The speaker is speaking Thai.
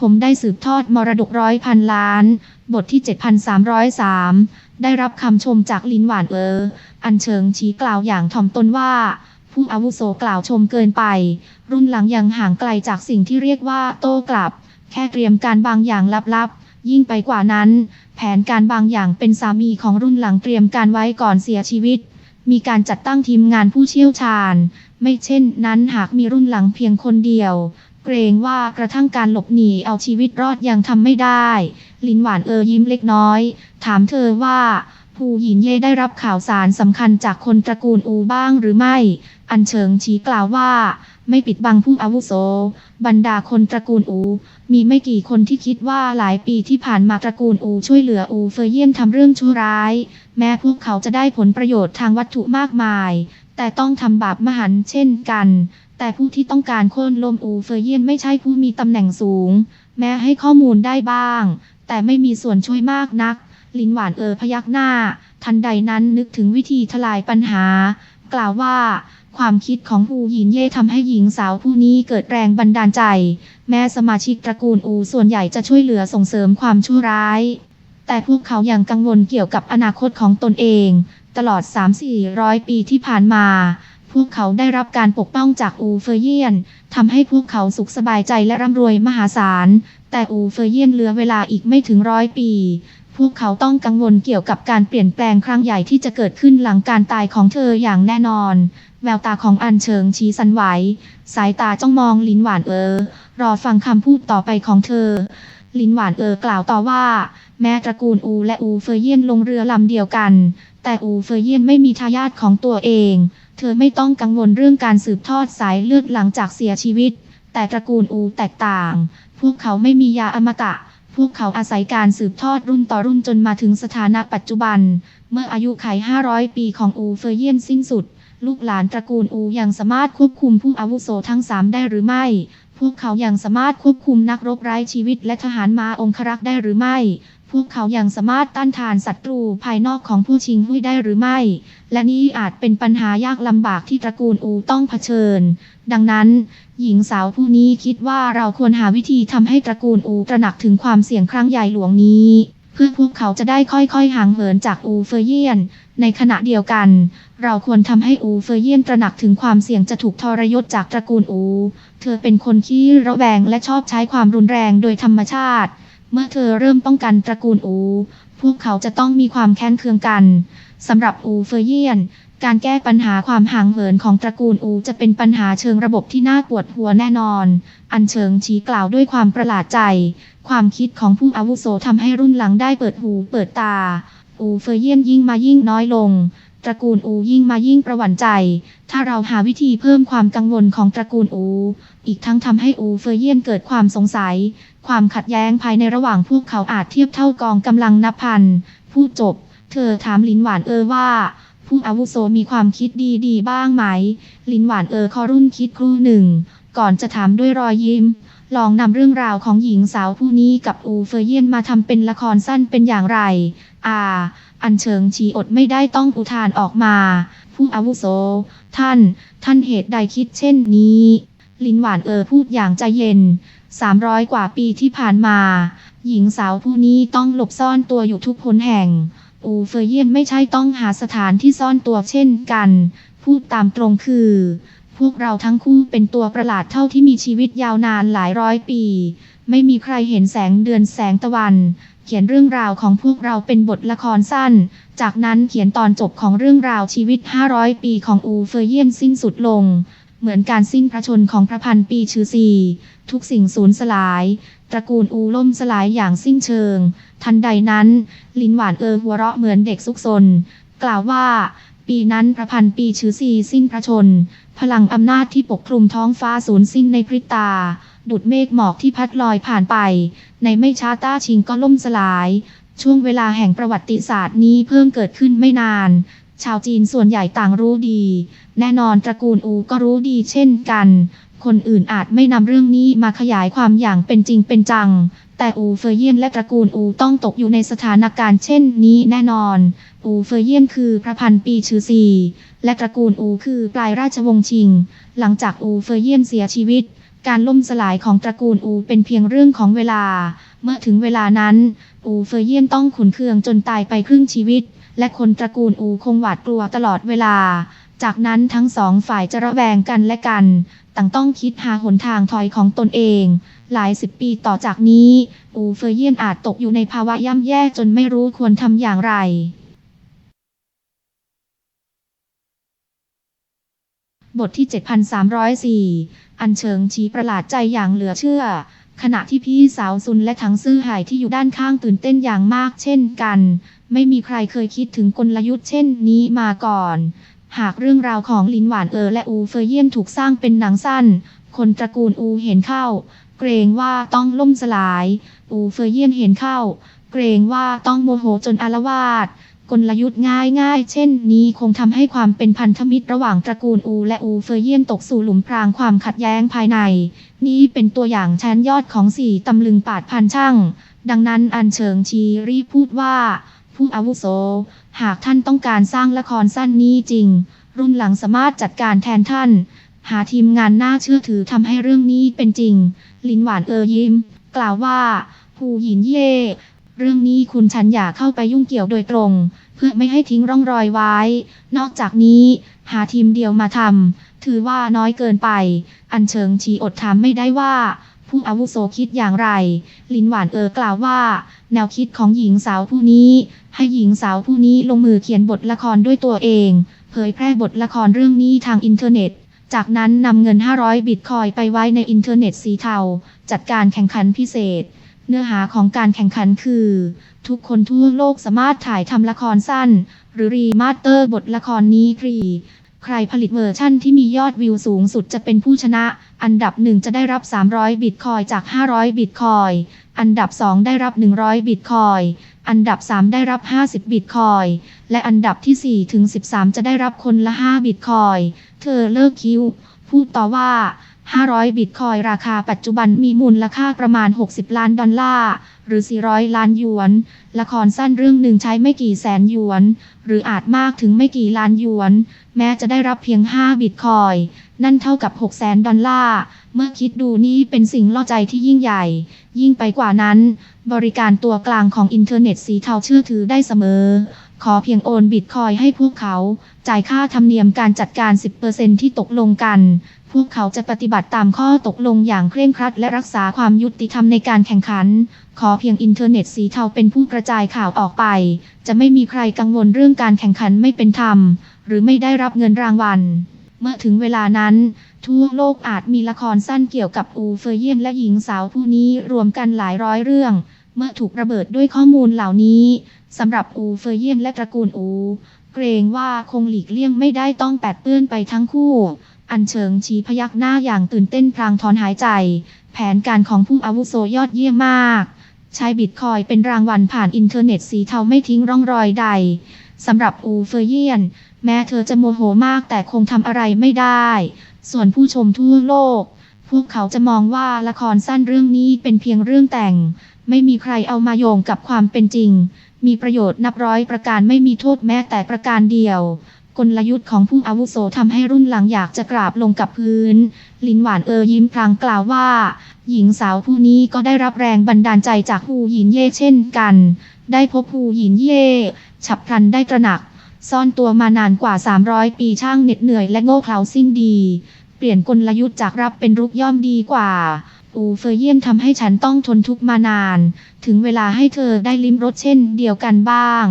ผมได้สืบทอดมรดกร้อยพันล้าน บทที่ 7303 ได้รับคำชมจากลินหวานเออ อันเชิงชี้กล่าวอย่างถ่อมตนว่า ผู้อาวุโสกล่าวชมเกินไป รุ่นหลังยังห่างไกลจากสิ่งที่เรียกว่าโต้กลับ แค่เตรียมการบางอย่างลับๆ ยิ่งไปกว่านั้น แผนการบางอย่างเป็นสามีของรุ่นหลังเตรียมการไว้ก่อนเสียชีวิต มีการจัดตั้งทีมงานผู้เชี่ยวชาญ ไม่เช่นนั้นหากมีรุ่นหลังเพียงคนเดียว เกรงว่ากระทั่งการหลบหนีเอาชีวิตรอดยังทำไม่ได้ ลินหวานเออยิ้มเล็กน้อย ถามเธอว่า ผู้หญิงเย่ได้รับข่าวสารสำคัญจากคนตระกูลอูบ้างหรือไม่ อันเฉิงชี้กล่าวว่า ไม่ปิดบังผู้อาวุโส บรรดาคนตระกูลอู มีไม่กี่คนที่คิดว่าหลายปีที่ผ่านมาตระกูลอูช่วยเหลืออูเฟยเยี่ยนทำเรื่องชั่วร้าย แม้พวกเขาจะได้ผลประโยชน์ทางวัตถุมากมาย แต่ต้องทำบาปมหันต์เช่นกัน แต่ผู้ที่ต้องการโค่นลมอูเฟยเยียนไม่ใช่ผู้มีตำแหน่งสูง แม้ให้ข้อมูลได้บ้าง แต่ไม่มีส่วนช่วยมากนัก ลินหวานเออพยักหน้า ทันใดนั้นนึกถึงวิธีทลายปัญหา กล่าวว่าความคิดของผู้หญิงเย่ทำให้หญิงสาวผู้นี้เกิดแรงบันดาลใจ แม้สมาชิกตระกูลอูส่วนใหญ่จะช่วยเหลือส่งเสริมความชั่วร้าย แต่พวกเขายังกังวลเกี่ยวกับอนาคตของตนเอง ตลอด 3-400 ปีที่ผ่านมา พวกเขาได้รับการปกป้องจากอูเฟยเยียนทำให้พวกเขาสุขสบายใจและร่ำรวยมหาศาล แต่อูเฟยเยียนเหลือเวลาอีกไม่ถึงร้อยปี พวกเขาต้องกังวลเกี่ยวกับการเปลี่ยนแปลงครั้งใหญ่ที่จะเกิดขึ้นหลังการตายของเธออย่างแน่นอน แววตาของอันเชิงชี้สันไหว สายตาจ้องมองลินหวานเออ รอฟังคำพูดต่อไปของเธอลินหวานเออกล่าวต่อว่า แม้ตระกูลอูและอูเฟยเยียนลงเรือลำเดียวกัน แต่อูเฟยเยียนไม่มีทายาทของตัวเอง ธอไม่ต้องกังวลเรื่องการสืบทอดสายเลือดหลังจากเสียชีวิต แต่ตระกูลอูแตกต่าง พวกเขาไม่มียาอมตะ พวกเขาอาศัยการสืบทอดรุ่นต่อรุ่นจนมาถึงสถานะปัจจุบัน เมื่ออายุไข 500 ปีของอูเฟยเยียนสิ้นสุด ลูกหลานตระกูลอูยังสามารถควบคุมผู้อาวุโสทั้งสามได้หรือไม่ พวกเขายังสามารถควบคุมนักรบไร้ชีวิตและทหารม้าองครักษ์ได้หรือไม่ พวกเขายังสามารถต้านทานศัตรูภายนอกของผู้ชิงหุ้ยได้หรือไม่ และนี่อาจเป็นปัญหายากลำบากที่ตระกูลอูต้องเผชิญ ดังนั้น หญิงสาวผู้นี้คิดว่าเราควรหาวิธีทำให้ตระกูลอูตระหนักถึงความเสี่ยงครั้งใหญ่หลวงนี้เพื่อพวกเขาจะได้ค่อยๆ ห่างเหินจากอูเฟยเยียน ในขณะเดียวกัน เราควรทำให้อูเฟยเยียนตระหนักถึงความเสี่ยงจะถูกทรยศจากตระกูลอู เธอเป็นคนขี้ระแวงและชอบใช้ความรุนแรงโดยธรรมชาติ เมื่อเธอเริ่มป้องกันตระกูลอู พวกเขาจะต้องมีความแค้นเคืองกันสำหรับอูเฟยเยียน การแก้ปัญหาความห่างเหินของตระกูลอูจะเป็นปัญหาเชิงระบบที่น่าปวดหัวแน่นอน อันเชิงชี้กล่าวด้วยความประหลาดใจ ความคิดของผู้อาวุโสทำให้รุ่นหลังได้เปิดหูเปิดตา อูเฟยเยียนยิ่งมายิ่งน้อยลง ตระกูลอูยิ่งมายิ่งประหวั่นใจ ถ้าเราหาวิธีเพิ่มความกังวลของตระกูลอู อีกทั้งทำให้อูเฟยเยียนเกิดความสงสัย ความขัดแย้งภายในระหว่างพวกเขาอาจเทียบเท่ากองกำลังนับพัน พูดจบ เธอถามลินหวานเออว่า ผู้อาวุโสมีความคิดดีๆบ้างไหม ลินหวานเออคอรุ่นคิดครู่หนึ่ง ก่อนจะถามด้วยรอยยิ้มลองนำเรื่องราวของหญิงสาวผู้นี้กับอูเฟยเยียนมาทำเป็นละครสั้นเป็นอย่างไร อ่า อันเชิงชีอดไม่ได้ต้องอุทานออกมา ผู้อาวุโส ท่าน ท่านเหตุใดคิดเช่นนี้ ลินหวานเออพูดอย่างใจเย็น 300 กว่าปีที่ผ่านมา หญิงสาวผู้นี้ต้องหลบซ่อนตัวอยู่ทุกหนแห่ง อูเฟยเยียนไม่ใช่ต้องหาสถานที่ซ่อนตัวเช่นกัน พูดตามตรงคือ พวกเราทั้งคู่เป็นตัวประหลาดเท่าที่มีชีวิตยาวนานหลายร้อยปี ไม่มีใครเห็นแสงเดือนแสงตะวัน เขียนเรื่องราวของพวกเราเป็นบทละครสั้น จากนั้นเขียนตอนจบของเรื่องราวชีวิต 500 ปีของอูเฟยเยียนสิ้นสุดลง เหมือนการสิ้นพระชนของพระพันปีชื่อซีทุกสิ่งสูญสลาย ตระกูลอูล่มสลายอย่างสิ้นเชิง ทันใดนั้น ลินหวานเออหัวเราะเหมือนเด็กซุกซน กล่าวว่า ปีนั้นพระพันปีชื่อซีสิ้นพระชน พลังอำนาจที่ปกคลุมท้องฟ้าสูญสิ้นในพริบตา ดุดเมฆหมอกที่พัดลอยผ่านไป ในไม่ช้าต้าชิงก็ล่มสลาย ช่วงเวลาแห่งประวัติศาสตร์นี้เพิ่งเกิดขึ้นไม่นาน ชาวจีนส่วนใหญ่ต่างรู้ดี แน่นอนตระกูลอูก็รู้ดีเช่นกัน คนอื่นอาจไม่นำเรื่องนี้มาขยายความอย่างเป็นจริงเป็นจัง แต่อูเฟยเยนและตระกูลอูต้องตกอยู่ในสถานการณ์เช่นนี้แน่นอน อูเฟยเยนคือพระพันปีชื่อซีและตระกูลอูคือปลายราชวงศ์ชิง หลังจากอูเฟยเยนเสียชีวิต การล่มสลายของตระกูลอูเป็นเพียงเรื่องของเวลา เมื่อถึงเวลานั้น อูเฟยเยนต้องขุนเคืองจนตายไปครึ่งชีวิต และคนตระกูลอูคงหวาดกลัวตลอดเวลา จากนั้นทั้งสองฝ่ายจะระแวงกันและกัน ต่างต้องคิดหาหนทางถอยของตนเอง หลายสิบปีต่อจากนี้ อูเฟยเยียนอาจตกอยู่ในภาวะย่ำแย่จนไม่รู้ควรทำอย่างไรบทที่ 7304 อันเชิงชี้ประหลาดใจอย่างเหลือเชื่อ ขณะที่พี่สาวซุนและถังซื่อหายที่อยู่ด้านข้างตื่นเต้นอย่างมากเช่นกัน ไม่มีใครเคยคิดถึงกลยุทธ์เช่นนี้มาก่อน หากเรื่องราวของลินหวานเออและอูเฟยเยี่ยนถูกสร้างเป็นหนังสั้น คนตระกูลอูเห็นเข้า เกรงว่าต้องล่มสลาย อูเฟยเยี่ยนเห็นเข้า เกรงว่าต้องโมโหจนอาละวาดกลยุทธ์ง่ายๆ เช่นนี้คงทำให้ความเป็นพันธมิตรระหว่างตระกูลอูและอูเฟยเยี่ยนตกสู่หลุมพรางความขัดแย้งภายใน นี่เป็นตัวอย่างชั้นยอดของสี่ตำลึงปาดพันช่าง ดังนั้นอันเชิงชีรีพูดว่า ผู้อาวุโส หากท่านต้องการสร้างละครสั้นนี้จริง รุ่นหลังสามารถจัดการแทนท่าน หาทีมงานน่าเชื่อถือทำให้เรื่องนี้เป็นจริง ลินหวานเออยิ้ม กล่าวว่า ผู้หยินเย่ เรื่องนี้คุณฉันอย่าเข้าไปยุ่งเกี่ยวโดยตรง เพื่อไม่ให้ทิ้งร่องรอยไว้ นอกจากนี้ หาทีมเดียวมาทำถือว่าน้อยเกินไป อันเชิงชีอดถามไม่ได้ว่า ผู้อาวุโสคิดอย่างไร ลินหวานเออกล่าวว่า แนวคิดของหญิงสาวผู้นี้ ให้หญิงสาวผู้นี้ลงมือเขียนบทละครด้วยตัวเอง เผยแพร่บทละครเรื่องนี้ทางอินเทอร์เน็ต จากนั้นนำเงิน 500 บิตคอยไปไว้ในอินเทอร์เน็ตสีเทา จัดการแข่งขันพิเศษ เนื้อหาของการแข่งขันคือ ทุกคนทั่วโลกสามารถถ่ายทำละครสั้น หรือรีมาสเตอร์บทละครนี้ฟรี ใครผลิตเวอร์ชั่นที่มียอดวิวสูงสุดจะเป็นผู้ชนะ อันดับ 1 จะได้รับ 300 บิตคอยจาก 500 บิตคอย อันดับ 2 ได้รับ 100 บิตคอย อันดับ 3 ได้รับ 50 บิตคอย และอันดับที่ 4 ถึง 13 จะได้รับคนละ 5 บิตคอย เธอเลิกคิ้ว พูดต่อว่า 500 บิตคอยราคาปัจจุบันมีมูลค่าประมาณ 60 ล้านดอลลาร์ หรือ 400 ล้านหยวน ละครสั้นเรื่องหนึ่งใช้ไม่กี่แสนหยวน หรืออาจมากถึงไม่กี่ล้านหยวน แม้จะได้รับเพียง 5 บิตคอย นั่นเท่ากับ6แสนดอลลาร์ เมื่อคิดดูนี่เป็นสิ่งล่อใจที่ยิ่งใหญ่ ยิ่งไปกว่านั้น บริการตัวกลางของอินเทอร์เน็ตสีเทาเชื่อถือได้เสมอ ขอเพียงโอนบิตคอยให้พวกเขา จ่ายค่าธรรมเนียมการจัดการ 10%ที่ตกลงกัน พวกเขาจะปฏิบัติตามข้อตกลงอย่างเคร่งครัด และรักษาความยุติธรรมในการแข่งขัน ขอเพียงอินเทอร์เน็ตสีเทาเป็นผู้กระจายข่าวออกไป จะไม่มีใครกังวลเรื่องการแข่งขันไม่เป็นธรรม หรือไม่ได้รับเงินรางวัล เมื่อถึงเวลานั้น ทั่วโลกอาจมีละครสั้นเกี่ยวกับอูเฟยเยียนและหญิงสาวผู้นี้รวมกันหลายร้อยเรื่อง เมื่อถูกระเบิดด้วยข้อมูลเหล่านี้สำหรับอูเฟยเยนและตระกูลอูเกรงว่าคงหลีกเลี่ยงไม่ได้ต้องแปดเปื้อนไปทั้งคู่ อันเชิงชี้พยักหน้าอย่างตื่นเต้นพลางถอนหายใจ แผนการของผู้อาวุโสยอดเยี่ยมมาก ใช้บิตคอยเป็นรางวัลผ่านอินเทอร์เน็ตสีเทาไม่ทิ้งร่องรอยใด สำหรับอูเฟยเยียน แม้เธอจะโมโหมากแต่คงทำอะไรไม่ได้ ส่วนผู้ชมทั่วโลก พวกเขาจะมองว่าละครสั้นเรื่องนี้เป็นเพียงเรื่องแต่ง ไม่มีใครเอามาโยงกับความเป็นจริง มีประโยชน์นับร้อยประการไม่มีโทษแม้แต่ประการเดียว กลยุทธ์ของผู้อาวุโสทำให้รุ่นหลังอยากจะกราบลงกับพื้น ลินหวานเออยิ้มพลางกล่าวว่า หญิงสาวผู้นี้ก็ได้รับแรงบันดาลใจจากฮูหยินเย่เช่นกัน ได้พบฮูหยินเย่ ฉับพลันได้ตระหนัก ซ่อนตัวมานานกว่า 300 ปีช่างเหน็ดเหนื่อยและโง่เขลาสิ้นดี เปลี่ยนกลยุทธ์จากรับเป็นรุกย่อมดีกว่า อูเฟยเยี่ยนทำให้ฉันต้องทนทุกข์มานาน ถึงเวลาให้เธอได้ลิ้มรสเช่นเดียวกันบ้าง